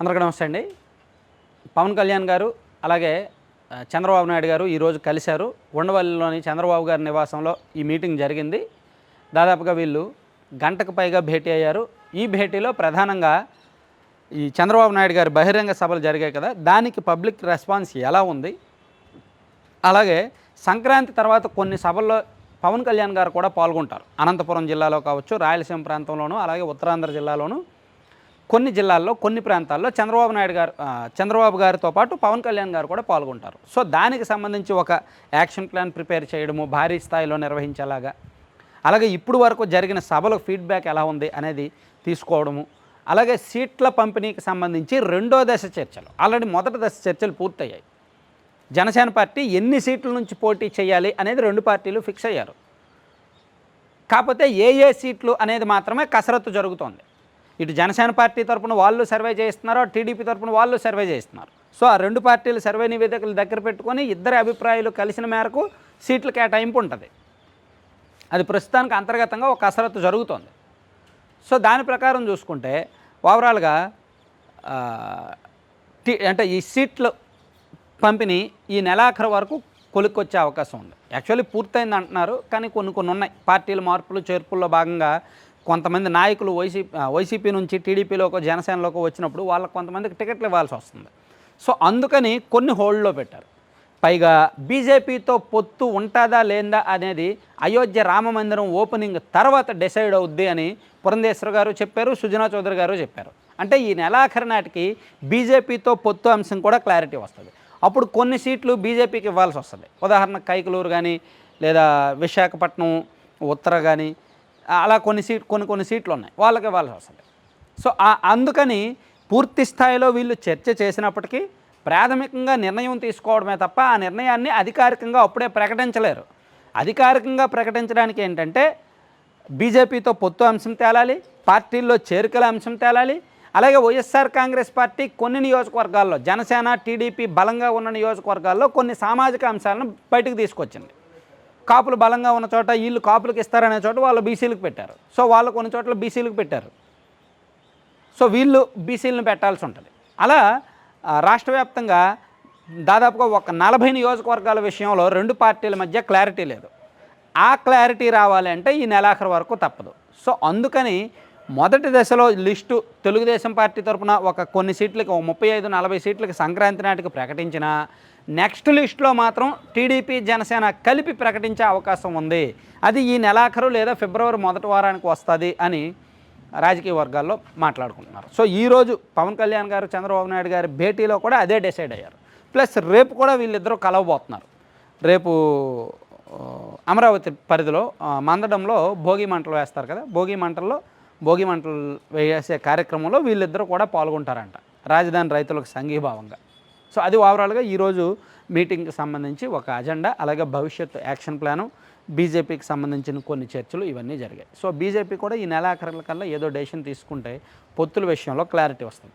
అందరికీ నమస్తే అండి. పవన్ కళ్యాణ్ గారు అలాగే చంద్రబాబు నాయుడు గారు ఈరోజు కలిశారు. ఉండవల్లిలోని చంద్రబాబు గారి నివాసంలో ఈ మీటింగ్ జరిగింది. దాదాపుగా వీళ్ళు గంటకు పైగా భేటీ అయ్యారు. ఈ భేటీలో ప్రధానంగా ఈ చంద్రబాబు నాయుడు గారి బహిరంగ సభలు జరిగాయి కదా దానికి పబ్లిక్ రెస్పాన్స్ ఎలా ఉంది? అలాగే సంక్రాంతి తర్వాత కొన్ని సభల్లో పవన్ కళ్యాణ్ గారు కూడా పాల్గొంటారు. అనంతపురం జిల్లాలో కావచ్చు రాయలసీమ ప్రాంతంలోనూ అలాగే ఉత్తరాంధ్ర జిల్లాలోనూ. కొన్ని జిల్లాల్లో కొన్ని ప్రాంతాల్లో చంద్రబాబు నాయుడు గారు చంద్రబాబు గారితో పాటు పవన్ కళ్యాణ్ గారు కూడా పాల్గొంటారు. సో దానికి సంబంధించి ఒక యాక్షన్ ప్లాన్ ప్రిపేర్ చేయడము భారీ స్థాయిలో నిర్వహించేలాగా అలాగే ఇప్పుడు వరకు జరిగిన సభలో ఫీడ్బ్యాక్ ఎలా ఉంది అనేది తీసుకోవడము అలాగే సీట్ల పంపిణీకి సంబంధించి రెండో దశ చర్చలు. ఆల్రెడీ మొదటి దశ చర్చలు పూర్తయ్యాయి. జనసేన పార్టీ ఎన్ని సీట్ల నుంచి పోటీ చేయాలి అనేది రెండు పార్టీలు ఫిక్స్ అయ్యారు. కాకపోతే ఏ ఏ సీట్లు అనేది మాత్రమే కసరత్తు జరుగుతోంది. ఇటు జనసేన పార్టీ తరపున వాళ్ళు సర్వే చేస్తున్నారు టీడీపీ తరపున వాళ్ళు సర్వే చేస్తున్నారు సో ఆ రెండు పార్టీలు సర్వే నివేదికలు దగ్గర పెట్టుకొని ఇద్దరి అభిప్రాయాలు కలిసిన మేరకు సీట్ల కేటాయింపు ఉంటుంది. అది ప్రస్తుతానికి అంతర్గతంగా ఒక కసరత్తు జరుగుతోంది. సో దాని ప్రకారం చూసుకుంటే ఓవరాల్గా టీ అంటే ఈ సీట్లు పంపిణీ ఈ నెలాఖరు వరకు కొలుక్కొచ్చే అవకాశం ఉంది. యాక్చువల్లీ పూర్తయింది అంటున్నారు కానీ కొన్ని కొన్ని ఉన్నాయి. పార్టీల మార్పులు చేర్పుల్లో భాగంగా కొంతమంది నాయకులు వైసీపీ వైసీపీ నుంచి టీడీపీలోకి జనసేనలోకి వచ్చినప్పుడు వాళ్ళకి కొంతమందికి టికెట్లు ఇవ్వాల్సి వస్తుంది. సో అందుకని కొన్ని హోల్డ్లో పెట్టారు. పైగా బీజేపీతో పొత్తు ఉంటుందా లేదా అనేది అయోధ్య రామ మందిరం ఓపెనింగ్ తర్వాత డిసైడ్ అవుద్ది అని పురంధేశ్వర గారు చెప్పారు సుజనా చౌదరి గారు చెప్పారు. అంటే ఈ నెలాఖరి నాటికి బీజేపీతో పొత్తు అంశం కూడా క్లారిటీ వస్తుంది. అప్పుడు కొన్ని సీట్లు బీజేపీకి ఇవ్వాల్సి వస్తుంది. ఉదాహరణకు కైకలూరు కానీ లేదా విశాఖపట్నం ఉత్తర కానీ అలా కొన్ని సీట్ కొన్ని కొన్ని సీట్లు ఉన్నాయి వాళ్ళకి ఇవ్వాల్సి వస్తుంది సో అందుకని పూర్తి స్థాయిలో వీళ్ళు చర్చ చేసినప్పటికీ ప్రాథమికంగా నిర్ణయం తీసుకోవడమే తప్ప ఆ నిర్ణయాన్ని అధికారికంగా అప్పుడే ప్రకటించలేరు. అధికారికంగా ప్రకటించడానికి ఏంటంటే బీజేపీతో పొత్తు అంశం తేలాలి పార్టీల్లో చేరికల అంశం తేలాలి అలాగే వైఎస్ఆర్ కాంగ్రెస్ పార్టీ కొన్ని నియోజకవర్గాల్లో జనసేన టీడీపీ బలంగా ఉన్న నియోజకవర్గాల్లో కొన్ని సామాజిక అంశాలను బయటకు తీసుకొచ్చింది. కాపులు బలంగా ఉన్న చోట వీళ్ళు కాపులకు ఇస్తారనే చోట వాళ్ళు బీసీలకు పెట్టారు. సో వాళ్ళు కొన్ని చోట్ల బీసీలకు పెట్టారు. సో వీళ్ళు బీసీలను పెట్టాల్సి ఉంటుంది. అలా రాష్ట్ర వ్యాప్తంగా దాదాపుగా ఒక నలభై నియోజకవర్గాల విషయంలో రెండు పార్టీల మధ్య క్లారిటీ లేదు. ఆ క్లారిటీ రావాలి అంటే ఈ నెలాఖరు వరకు తప్పదు. సో అందుకని మొదటి దశలో లిస్టు తెలుగుదేశం పార్టీ తరపున ఒక కొన్ని సీట్లకి ఒక ముప్పై ఐదు నలభై సీట్లకి సంక్రాంతి నాటికి ప్రకటించిన నెక్స్ట్ లిస్టులో మాత్రం టీడీపీ జనసేన కలిపి ప్రకటించే అవకాశం ఉంది. అది ఈ నెలాఖరు లేదా ఫిబ్రవరి మొదటి వారానికి వస్తుంది అని రాజకీయ వర్గాల్లో మాట్లాడుకుంటున్నారు. సో ఈరోజు పవన్ కళ్యాణ్ గారు చంద్రబాబు నాయుడు గారి భేటీలో కూడా అదే డిసైడ్ అయ్యారు. ప్లస్ రేపు కూడా వీళ్ళిద్దరూ కలవబోతున్నారు. రేపు అమరావతి పరిధిలో మందడంలో భోగి మంటలు వేస్తారు కదా భోగి మంటల్లో భోగి మంటలు వేసే కార్యక్రమంలో వీళ్ళిద్దరూ కూడా పాల్గొంటారంట. రాజధాని రైతులకు సంఘీభావంగా. సో అది ఓవరాల్గా ఈరోజు మీటింగ్కి సంబంధించి ఒక అజెండా అలాగే భవిష్యత్తు యాక్షన్ ప్లాను బీజేపీకి సంబంధించిన కొన్ని చర్చలు ఇవన్నీ జరిగాయి. సో బీజేపీ కూడా ఈ నెలాఖరుల కల్లా ఏదో డెసిషన్ తీసుకుంటే పొత్తుల విషయంలో క్లారిటీ వస్తుంది.